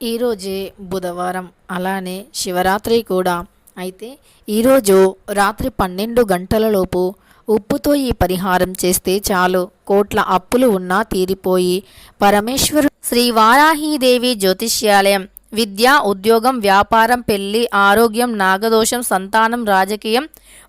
ఈరోజే బుధవారం అలానే శివరాత్రి కూడా. అయితే ఈరోజు రాత్రి పన్నెండు గంటలలోపు ఉప్పుతో ఈ పరిహారం చేస్తే చాలు. కోట్ల అప్పులు ఉన్నా తీరిపోయి పరమేశ్వరు శ్రీ వారాహీదేవి జ్యోతిష్యాలయం విద్య ఉద్యోగం వ్యాపారం పెళ్ళి ఆరోగ్యం నాగదోషం సంతానం రాజకీయం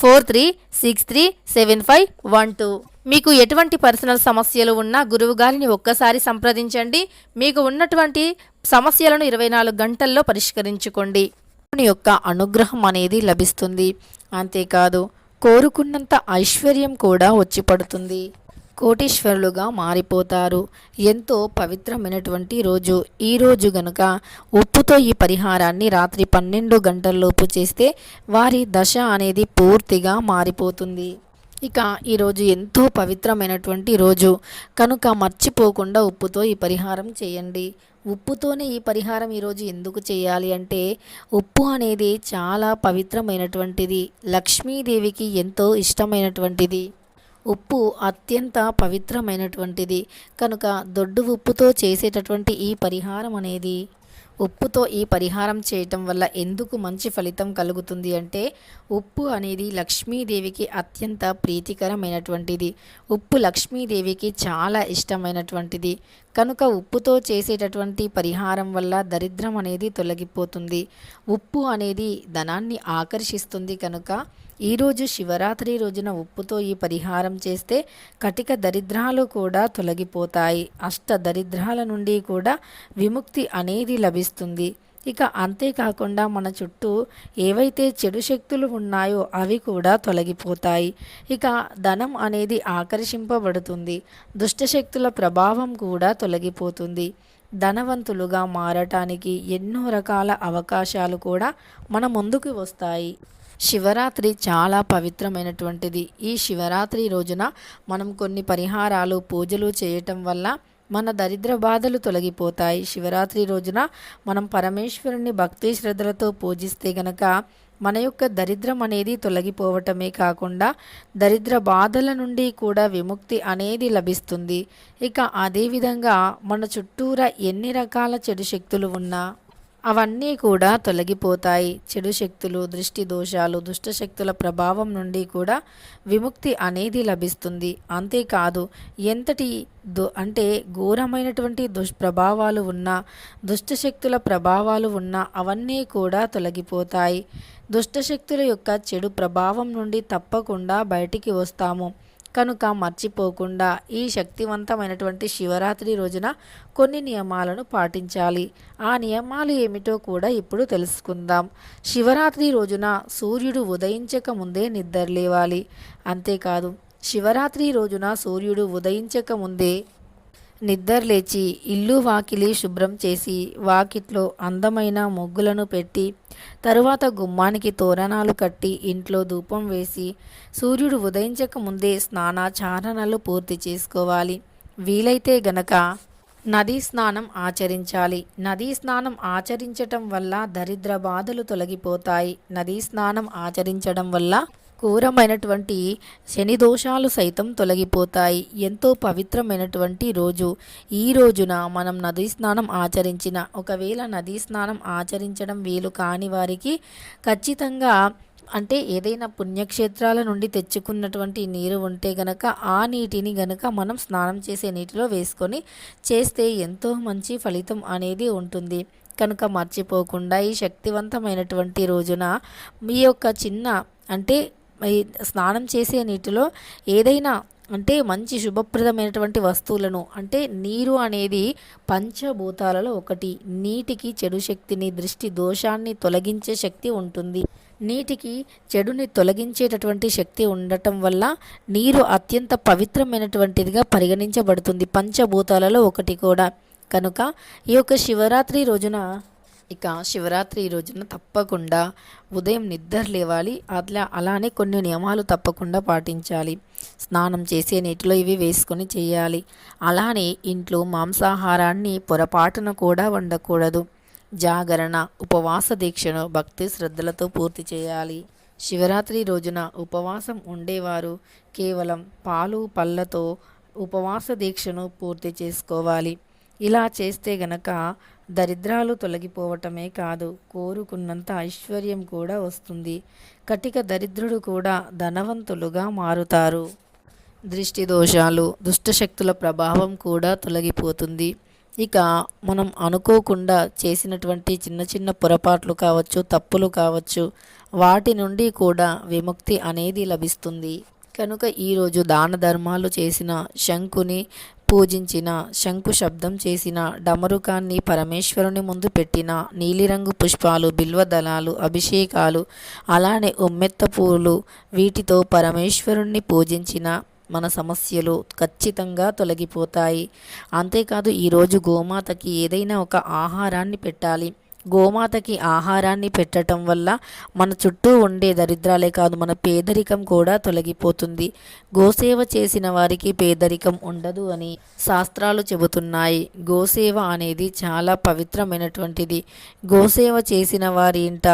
four three six three seven five one two. మీకు ఎటువంటి పర్సనల్ సమస్యలు ఉన్నా గురువు గారిని ఒక్కసారి సంప్రదించండి. మీకు ఉన్నటువంటి సమస్యలను ఇరవై నాలుగు గంటల్లో పరిష్కరించుకోండి. యొక్క అనుగ్రహం అనేది లభిస్తుంది. అంతేకాదు కోరుకున్నంత ఐశ్వర్యం కూడా వచ్చి పడుతుంది. కోటీశ్వరులుగా మారిపోతారు. ఎంతో పవిత్రమైనటువంటి రోజు. ఈ రోజు గనుక ఉప్పుతో ఈ పరిహారాన్ని రాత్రి పన్నెండు గంటల్లోపు చేస్తే వారి దశ అనేది పూర్తిగా మారిపోతుంది. ఇక ఈరోజు ఎంతో పవిత్రమైనటువంటి రోజు. కనుక మర్చిపోకుండా ఉప్పుతో ఈ పరిహారం చేయండి. ఉప్పుతోనే ఈ పరిహారం ఈరోజు ఎందుకు చేయాలి అంటే ఉప్పు అనేది చాలా పవిత్రమైనటువంటిది. లక్ష్మీదేవికి ఎంతో ఇష్టమైనటువంటిది. ఉప్పు అత్యంత పవిత్రమైనటువంటిది. కనుక దొడ్డు ఉప్పుతో చేసేటటువంటి ఈ పరిహారం అనేది ఉప్పుతో ఈ పరిహారం చేయటం వల్ల ఎందుకు మంచి ఫలితం కలుగుతుంది అంటే ఉప్పు అనేది లక్ష్మీదేవికి అత్యంత ప్రీతికరమైనటువంటిది. ఉప్పు లక్ష్మీదేవికి చాలా ఇష్టమైనటువంటిది. కనుక ఉప్పుతో చేసేటటువంటి పరిహారం వల్ల దరిద్రం అనేది తొలగిపోతుంది. ఉప్పు అనేది ధనాన్ని ఆకర్షిస్తుంది కనుక ఈరోజు శివరాత్రి రోజున ఉప్పుతో ఈ పరిహారం చేస్తే కటిక దరిద్రాలు కూడా తొలగిపోతాయి. అష్ట దరిద్రాల నుండి కూడా విముక్తి అనేది లభిస్తుంది. ఇక అంతేకాకుండా మన చుట్టూ ఏవైతే చెడు శక్తులు ఉన్నాయో అవి కూడా తొలగిపోతాయి. ఇక ధనం అనేది ఆకర్షింపబడుతుంది. దుష్టశక్తుల ప్రభావం కూడా తొలగిపోతుంది. ధనవంతులుగా మారటానికి ఎన్నో రకాల అవకాశాలు కూడా మన ముందుకు వస్తాయి. శివరాత్రి చాలా పవిత్రమైనటువంటిది. ఈ శివరాత్రి రోజున మనం కొన్ని పరిహారాలు పూజలు చేయటం వల్ల మన దరిద్ర బాధలు తొలగిపోతాయి. శివరాత్రి రోజున మనం పరమేశ్వరుని భక్తి శ్రద్ధలతో పూజిస్తే గనక మన యొక్క దరిద్రం అనేది తొలగిపోవటమే కాకుండా దరిద్ర బాధల నుండి కూడా విముక్తి అనేది లభిస్తుంది. ఇక అదేవిధంగా మన చుట్టూరా ఎన్ని రకాల చెడు శక్తులు ఉన్నా అవన్నీ కూడా తొలగిపోతాయి. చెడు శక్తులు దృష్టి దోషాలు దుష్టశక్తుల ప్రభావం నుండి కూడా విముక్తి అనేది లభిస్తుంది. అంతేకాదు ఎంతటి దు అంటే ఘోరమైనటువంటి దుష్ప్రభావాలు ఉన్నా దుష్టశక్తుల ప్రభావాలు ఉన్నా అవన్నీ కూడా తొలగిపోతాయి. దుష్టశక్తుల యొక్క చెడు ప్రభావం నుండి తప్పకుండా బయటికి వస్తాము. కనుక మర్చిపోకుండా ఈ శక్తివంతమైనటువంటి శివరాత్రి రోజున కొన్ని నియమాలను పాటించాలి. ఆ నియమాలు ఏమిటో కూడా ఇప్పుడు తెలుసుకుందాం. శివరాత్రి రోజున సూర్యుడు ఉదయించక ముందే నిద్రలేవాలి అంతేకాదు శివరాత్రి రోజున సూర్యుడు ఉదయించక ముందే నిద్రలేచి ఇల్లు వాకిలి శుభ్రం చేసి వాకిట్లో అందమైన ముగ్గులను పెట్టి తరువాత గుమ్మానికి తోరణాలు కట్టి ఇంట్లో ధూపం వేసి సూర్యుడు ఉదయించక ముందే స్నానాచారణలు పూర్తి చేసుకోవాలి. వీలైతే గనక నదీ స్నానం ఆచరించాలి. నదీ స్నానం ఆచరించటం వల్ల దరిద్ర బాధలు తొలగిపోతాయి. నదీ స్నానం ఆచరించడం వల్ల ఘోరమైనటువంటి శని దోషాలు సైతం తొలగిపోతాయి. ఎంతో పవిత్రమైనటువంటి రోజు. ఈ రోజున మనం నదీ స్నానం ఆచరించిన ఒకవేళ నదీ స్నానం ఆచరించడం వీలు కాని వారికి ఖచ్చితంగా అంటే ఏదైనా పుణ్యక్షేత్రాల నుండి తెచ్చుకున్నటువంటి నీరు ఉంటే గనక ఆ నీటిని గనక మనం స్నానం చేసే నీటిలో వేసుకొని చేస్తే ఎంతో మంచి ఫలితం అనేది ఉంటుంది. కనుక మర్చిపోకుండా ఈ శక్తివంతమైనటువంటి రోజున మీ యొక్క చిన్న అంటే స్నానం చేసే నీటిలో ఏదైనా అంటే మంచి శుభప్రదమైనటువంటి వస్తువులను అంటే నీరు అనేది పంచభూతాలలో ఒకటి. నీటికి చెడు శక్తిని దృష్టి దోషాన్ని తొలగించే శక్తి ఉంటుంది. నీటికి చెడుని తొలగించేటటువంటి శక్తి ఉండటం వల్ల నీరు అత్యంత పవిత్రమైనటువంటిదిగా పరిగణించబడుతుంది. పంచభూతాలలో ఒకటి కూడా. కనుక ఈ యొక్క శివరాత్రి రోజున ఇక శివరాత్రి రోజున తప్పకుండా ఉదయం నిద్ర లేవాలి. అట్లా అలానే కొన్ని నియమాలు తప్పకుండా పాటించాలి. స్నానం చేసే నీటిలో ఇవి వేసుకొని చేయాలి. అలానే ఇంట్లో మాంసాహారాన్ని పొరపాటున కూడా వండకూడదు. జాగరణ ఉపవాస దీక్షను భక్తి శ్రద్ధలతో పూర్తి చేయాలి. శివరాత్రి రోజున ఉపవాసం ఉండేవారు కేవలం పాలు పళ్ళతో ఉపవాస దీక్షను పూర్తి చేసుకోవాలి. ఇలా చేస్తే గనక దరిద్రాలు తొలగిపోవటమే కాదు కోరుకున్నంత ఐశ్వర్యం కూడా వస్తుంది. కటిక దరిద్రుడు కూడా ధనవంతులుగా మారుతారు. దృష్టి దోషాలు దుష్టశక్తుల ప్రభావం కూడా తొలగిపోతుంది. ఇక మనం అనుకోకుండా చేసినటువంటి చిన్న చిన్న పొరపాట్లు కావచ్చు తప్పులు కావచ్చు వాటి నుండి కూడా విముక్తి అనేది లభిస్తుంది. కనుక ఈరోజు దాన ధర్మాలు చేసిన శంకుని పూజించిన శంకు శబ్దం చేసిన డమరుకాన్ని పరమేశ్వరుని ముందు పెట్టిన నీలిరంగు పుష్పాలు బిల్వదళాలు అభిషేకాలు అలానే ఉమ్మెత్త పూలు వీటితో పరమేశ్వరుణ్ణి పూజించిన మన సమస్యలు ఖచ్చితంగా తొలగిపోతాయి. అంతేకాదు ఈరోజు గోమాతకి ఏదైనా ఒక ఆహారాన్ని పెట్టాలి. గోమాతకి ఆహారాన్ని పెట్టడం వల్ల మన చుట్టూ ఉండే దరిద్రాలే కాదు మన పేదరికం కూడా తొలగిపోతుంది. గోసేవ చేసిన వారికి పేదరికం ఉండదు అని శాస్త్రాలు చెబుతున్నాయి. గోసేవ అనేది చాలా పవిత్రమైనటువంటిది. గోసేవ చేసిన వారి ఇంట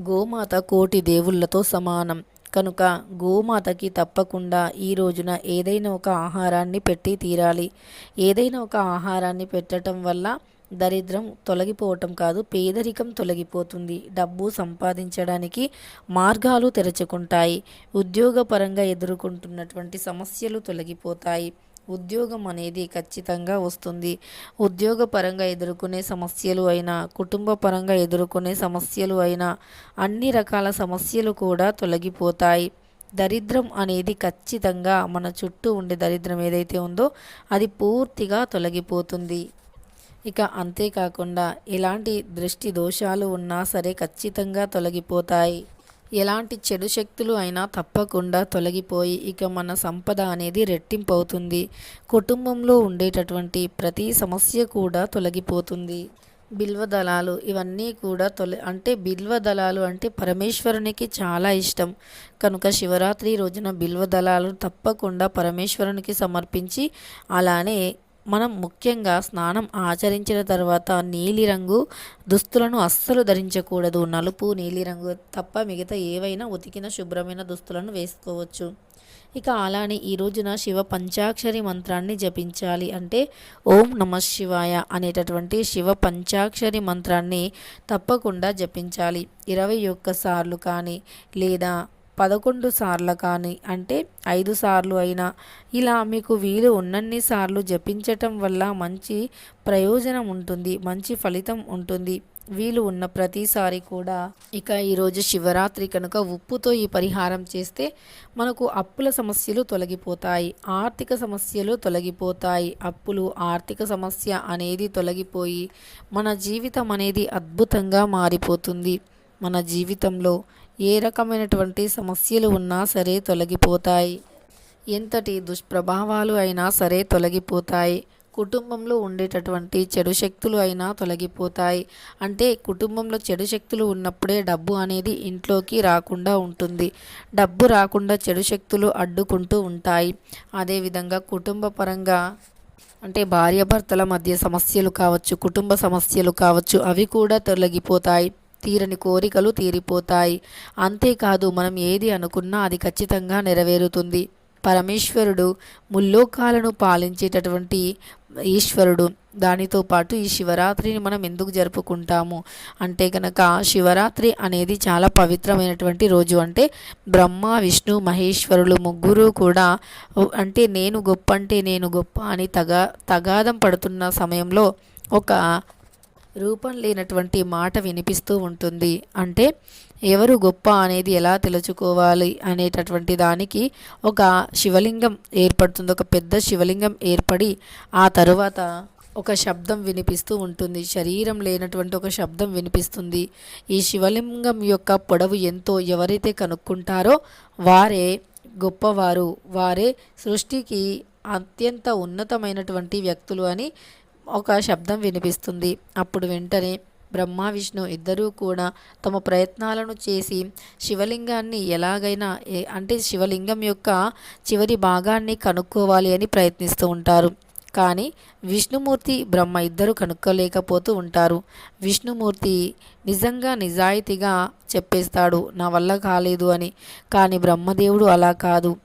గోమాత కోటి దేవుళ్ళతో సమానం. కనుక గోమాతకి తప్పకుండా ఈ రోజున ఏదైనా ఒక ఆహారాన్ని పెట్టి తీరాలి. ఏదైనా ఒక ఆహారాన్ని పెట్టడం వల్ల దరిద్రం తొలగిపోవటం కాదు పేదరికం తొలగిపోతుంది. డబ్బు సంపాదించడానికి మార్గాలు తెరుచుకుంటాయి. ఉద్యోగపరంగా ఎదుర్కొంటున్నటువంటి సమస్యలు తొలగిపోతాయి. ఉద్యోగం అనేది ఖచ్చితంగా వస్తుంది. ఉద్యోగపరంగా ఎదుర్కొనే సమస్యలు అయినా కుటుంబ పరంగా ఎదుర్కొనే సమస్యలు అయినా అన్ని రకాల సమస్యలు కూడా తొలగిపోతాయి. దరిద్రం అనేది ఖచ్చితంగా మన చుట్టూ ఉండే దరిద్రం ఏదైతే ఉందో అది పూర్తిగా తొలగిపోతుంది. ఇక అంతేకాకుండా ఎలాంటి దృష్టి దోషాలు ఉన్నా సరే ఖచ్చితంగా తొలగిపోతాయి. ఎలాంటి చెడు శక్తులు అయినా తప్పకుండా తొలగిపోయి ఇక మన సంపద అనేది రెట్టింపు అవుతుంది కుటుంబంలో ఉండేటటువంటి ప్రతి సమస్య కూడా తొలగిపోతుంది. బిల్వ దళాలు ఇవన్నీ కూడా తొలి అంటే బిల్వ దళాలు అంటే పరమేశ్వరునికి చాలా ఇష్టం. కనుక శివరాత్రి రోజున బిల్వ దళాలు తప్పకుండా పరమేశ్వరునికి సమర్పించి అలానే మనం ముఖ్యంగా స్నానం ఆచరించిన తర్వాత నీలిరంగు దుస్తులను అస్సలు ధరించకూడదు. నలుపు నీలిరంగు తప్ప మిగతా ఏవైనా ఉతికిన శుభ్రమైన దుస్తులను వేసుకోవచ్చు. ఇక అలానే ఈ రోజున శివ పంచాక్షరి మంత్రాన్ని జపించాలి అంటే ఓం నమ శివాయ అనేటటువంటి శివ పంచాక్షరి మంత్రాన్ని తప్పకుండా జపించాలి. ఇరవై ఒక్క సార్లు కానీ లేదా పదకొండు సార్లు కానీ అంటే ఐదు సార్లు అయినా ఇలా మీకు వీలు ఉన్నన్ని సార్లు జపించటం వల్ల మంచి ప్రయోజనం ఉంటుంది మంచి ఫలితం ఉంటుంది. వీలు ఉన్న ప్రతిసారి కూడా. ఇక ఈరోజు శివరాత్రి కనుక ఉప్పుతో ఈ పరిహారం చేస్తే మనకు అప్పుల సమస్యలు తొలగిపోతాయి ఆర్థిక సమస్యలు తొలగిపోతాయి. అప్పులు ఆర్థిక సమస్య అనేది తొలగిపోయి మన జీవితం అనేది అద్భుతంగా మారిపోతుంది. మన జీవితంలో ఏ రకమైనటువంటి సమస్యలు ఉన్నా సరే తొలగిపోతాయి. ఎంతటి దుష్ప్రభావాలు అయినా సరే తొలగిపోతాయి. కుటుంబంలో ఉండేటటువంటి చెడు శక్తులు అయినా తొలగిపోతాయి. అంటే కుటుంబంలో చెడు శక్తులు ఉన్నప్పుడే డబ్బు అనేది ఇంట్లోకి రాకుండా ఉంటుంది. డబ్బు రాకుండా చెడు శక్తులు అడ్డుకుంటూ ఉంటాయి. అదేవిధంగా కుటుంబ పరంగా అంటే భార్యాభర్తల మధ్య సమస్యలు కావచ్చు కుటుంబ సమస్యలు కావచ్చు అవి కూడా తొలగిపోతాయి. తీరని కోరికలు తీరిపోతాయి. అంతేకాదు మనం ఏది అనుకున్నా అది ఖచ్చితంగా నెరవేరుతుంది. పరమేశ్వరుడు ముల్లోకాలను పాలించేటటువంటి ఈశ్వరుడు. దానితో పాటు ఈ శివరాత్రిని మనం ఎందుకు జరుపుకుంటాము? అంటే కనుక శివరాత్రి అనేది చాలా పవిత్రమైనటువంటి రోజు. అంటే బ్రహ్మ విష్ణు మహేశ్వరులు ముగ్గురు కూడా అంటే నేను గొప్ప అంటే నేను గొప్ప అని తగా తగాదం పడుతున్న సమయంలో ఒక రూపం లేనటువంటి మాట వినిపిస్తూ ఉంటుంది. అంటే ఎవరు గొప్ప అనేది ఎలా తెలుసుకోవాలి అనేటటువంటి దానికి ఒక శివలింగం ఏర్పడుతుంది. ఒక పెద్ద శివలింగం ఏర్పడి ఆ తరువాత ఒక శబ్దం వినిపిస్తూ ఉంటుంది. శరీరం లేనటువంటి ఒక శబ్దం వినిపిస్తుంది. ఈ శివలింగం యొక్క పొడవు ఎంతో ఎవరైతే కనుక్కుంటారో వారే గొప్పవారు. వారే సృష్టికి అత్యంత ఉన్నతమైనటువంటి వ్యక్తులు అని ఒక శబ్దం వినిపిస్తుంది. అప్పుడు వెంటనే బ్రహ్మ విష్ణు ఇద్దరూ కూడా తమ ప్రయత్నాలను చేసి శివలింగాన్ని ఎలాగైనా ఏ- అంటే శివలింగం యొక్క చివరి భాగాన్ని కనుక్కోవాలి అని ప్రయత్నిస్తూ ఉంటారు. కానీ విష్ణుమూర్తి బ్రహ్మ ఇద్దరు కనుక్కోలేకపోతూ ఉంటారు. విష్ణుమూర్తి నిజంగా నిజాయితీగా చెప్పేస్తాడు నా వల్ల కాలేదు అని. కానీ బ్రహ్మదేవుడు అలా కాదు.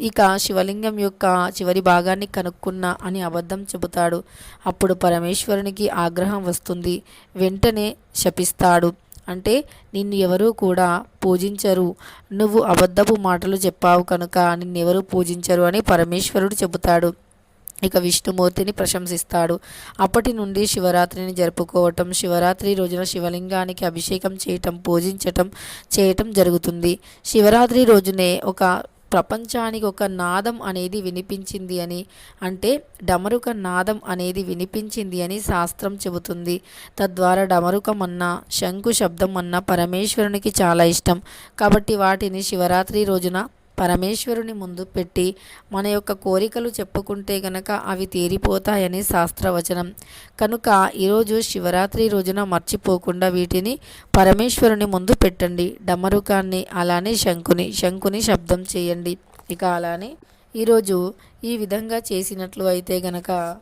ఇక శివలింగం యొక్క చివరి భాగాన్ని కనుక్కున్నా అని అబద్ధం చెబుతాడు. అప్పుడు పరమేశ్వరునికి ఆగ్రహం వస్తుంది. వెంటనే శపిస్తాడు. అంటే నిన్ను ఎవరూ కూడా పూజించరు. నువ్వు అబద్ధపు మాటలు చెప్పావు కనుక నిన్నెవరూ పూజించరు అని పరమేశ్వరుడు చెబుతాడు. ఇక విష్ణుమూర్తిని ప్రశంసిస్తాడు. అప్పటి నుండి శివరాత్రిని జరుపుకోవటం శివరాత్రి రోజున శివలింగానికి అభిషేకం చేయటం పూజించటం చేయటం జరుగుతుంది. శివరాత్రి రోజునే ఒక ప్రపంచానికి ఒక నాదం అనేది వినిపించింది అని అంటే డమరుక నాదం అనేది వినిపించింది అని శాస్త్రం చెబుతుంది. తద్వారా డమరుకం అన్న శంకు శబ్దం అన్న పరమేశ్వరునికి చాలా ఇష్టం. కాబట్టి వాటిని శివరాత్రి రోజున పరమేశ్వరుని ముందు పెట్టి మన యొక్క కోరికలు చెప్పుకుంటే గనక అవి తీరిపోతాయని శాస్త్రవచనం. కనుక ఈరోజు శివరాత్రి రోజున మర్చిపోకుండా వీటిని పరమేశ్వరుని ముందు పెట్టండి. డమరుకాన్ని అలానే శంకుని శంకుని శబ్దం చేయండి. ఇక అలానే ఈరోజు ఈ విధంగా చేసినట్లు అయితే గనక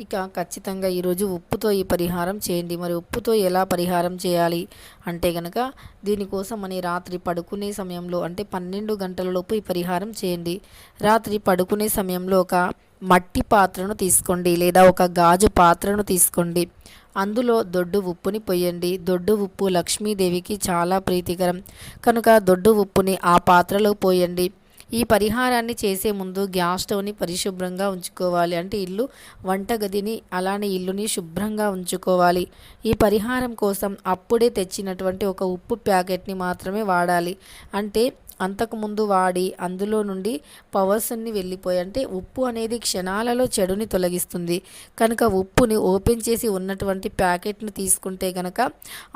ఇక ఖచ్చితంగా ఈరోజు ఉప్పుతో ఈ పరిహారం చేయండి. మరి ఉప్పుతో ఎలా పరిహారం చేయాలి? అంటే కనుక దీనికోసం అని రాత్రి పడుకునే సమయంలో అంటే పన్నెండు గంటలలోపు ఈ పరిహారం చేయండి. రాత్రి పడుకునే సమయంలో ఒక మట్టి పాత్రను తీసుకోండి లేదా ఒక గాజు పాత్రను తీసుకోండి. అందులో దొడ్డు ఉప్పుని పొయ్యండి దొడ్డు ఉప్పు లక్ష్మీదేవికి చాలా ప్రీతికరం. కనుక దొడ్డు ఉప్పుని ఆ పాత్రలో పోయండి. ఈ పరిహారాన్ని చేసే ముందు గ్యాస్ స్టవ్ని పరిశుభ్రంగా ఉంచుకోవాలి. అంటే ఇల్లు వంటగదిని అలానే ఇల్లుని శుభ్రంగా ఉంచుకోవాలి. ఈ పరిహారం కోసం అప్పుడే తెచ్చినటువంటి ఒక ఉప్పు ప్యాకెట్ని మాత్రమే వాడాలి. అంటే అంతకుముందు వాడి అందులో నుండి పవర్స్ని వెళ్ళిపోయి అంటే ఉప్పు అనేది క్షణాలలో చెడుని తొలగిస్తుంది. కనుక ఉప్పుని ఓపెన్ చేసి ఉన్నటువంటి ప్యాకెట్ని తీసుకుంటే కనుక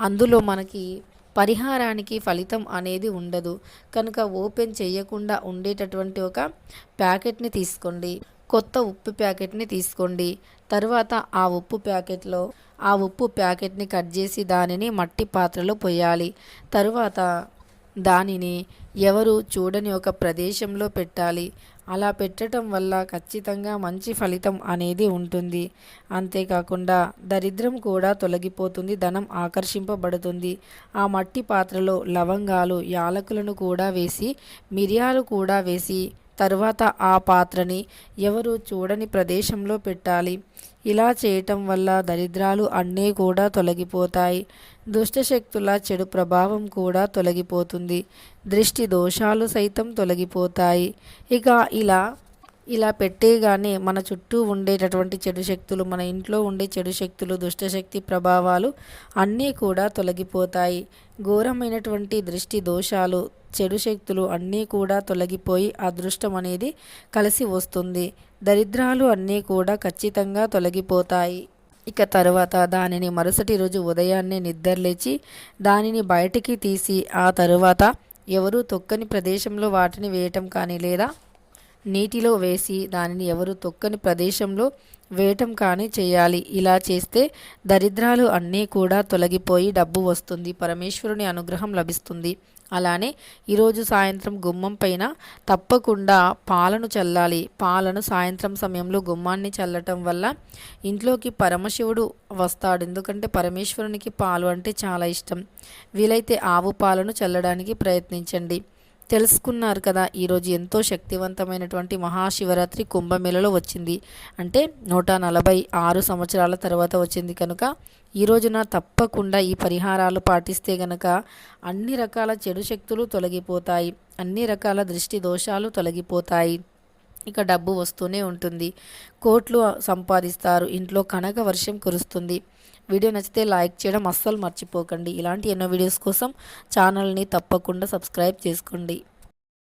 అందులో మనకి పరిహారానికి ఫలితం అనేది ఉండదు. కనుక ఓపెన్ చేయకుండా ఉండేటటువంటి ఒక ప్యాకెట్ని తీసుకోండి. కొత్త ఉప్పు ప్యాకెట్ని తీసుకోండి. తర్వాత ఆ ఉప్పు ప్యాకెట్లో ఆ ఉప్పు ప్యాకెట్ని కట్ చేసి దానిని మట్టి పాత్రలో పోయాలి తరువాత దానిని ఎవరు చూడని ఒక ప్రదేశంలో పెట్టాలి. అలా పెట్టడం వల్ల ఖచ్చితంగా మంచి ఫలితం అనేది ఉంటుంది. అంతేకాకుండా దరిద్రం కూడా తొలగిపోతుంది ధనం ఆకర్షింపబడుతుంది. ఆ మట్టి పాత్రలో లవంగాలు యాలకులను కూడా వేసి మిరియాలు కూడా వేసి తరువాత ఆ పాత్రని ఎవరు చూడని ప్రదేశంలో పెట్టాలి. ఇలా చేయటం వల్ల దరిద్రాలు అన్నీ కూడా తొలగిపోతాయి. దుష్టశక్తుల చెడు ప్రభావం కూడా తొలగిపోతుంది. దృష్టి దోషాలు సైతం తొలగిపోతాయి. ఇక ఇలా ఇలా పెట్టేగానే మన చుట్టూ ఉండేటటువంటి చెడు శక్తులు మన ఇంట్లో ఉండే చెడు శక్తులు దుష్టశక్తి ప్రభావాలు అన్నీ కూడా తొలగిపోతాయి. ఘోరమైనటువంటి దృష్టి దోషాలు చెడు శక్తులు అన్నీ కూడా తొలగిపోయి అదృష్టం అనేది కలిసి వస్తుంది. దరిద్రాలు అన్నీ కూడా ఖచ్చితంగా తొలగిపోతాయి. ఇక తరువాత దానిని మరుసటి రోజు ఉదయాన్నే నిద్రలేచి దానిని బయటికి తీసి ఆ తరువాత ఎవరు తొక్కని ప్రదేశంలో వాటిని వేయటం కానీ లేదా నీటిలో వేసి దానిని ఎవరు తొక్కని ప్రదేశంలో వేయటం కానీ చేయాలి. ఇలా చేస్తే దరిద్రాలు అన్నీ కూడా తొలగిపోయి డబ్బు వస్తుంది. పరమేశ్వరుని అనుగ్రహం లభిస్తుంది. అలానే ఈరోజు సాయంత్రం గుమ్మం పైన తప్పకుండా పాలను చల్లాలి. పాలను సాయంత్రం సమయంలో గుమ్మాన్ని చల్లటం వల్ల ఇంట్లోకి పరమశివుడు వస్తాడు. ఎందుకంటే పరమేశ్వరునికి పాలు అంటే చాలా ఇష్టం. వీలైతే ఆవు పాలను చల్లడానికి ప్రయత్నించండి. తెలుసుకున్నారు కదా ఈరోజు ఎంతో శక్తివంతమైనటువంటి మహాశివరాత్రి కుంభమేళలో వచ్చింది. అంటే నూట నలభై ఆరు సంవత్సరాల తర్వాత వచ్చింది కనుక ఈ రోజున తప్పకుండా ఈ పరిహారాలు పాటిస్తే గనక అన్ని రకాల చెడు శక్తులు తొలగిపోతాయి అన్ని రకాల దృష్టి దోషాలు తొలగిపోతాయి. ఇక డబ్బు వస్తూనే ఉంటుంది. కోట్లు సంపాదిస్తారు. ఇంట్లో కనక వర్షం కురుస్తుంది. వీడియో నచ్చితే లైక్ చేయడం అస్సలు మర్చిపోకండి. ఇలాంటి ఎన్నో వీడియోస్ కోసం ఛానల్ని తప్పకుండా సబ్స్క్రైబ్ చేసుకోండి.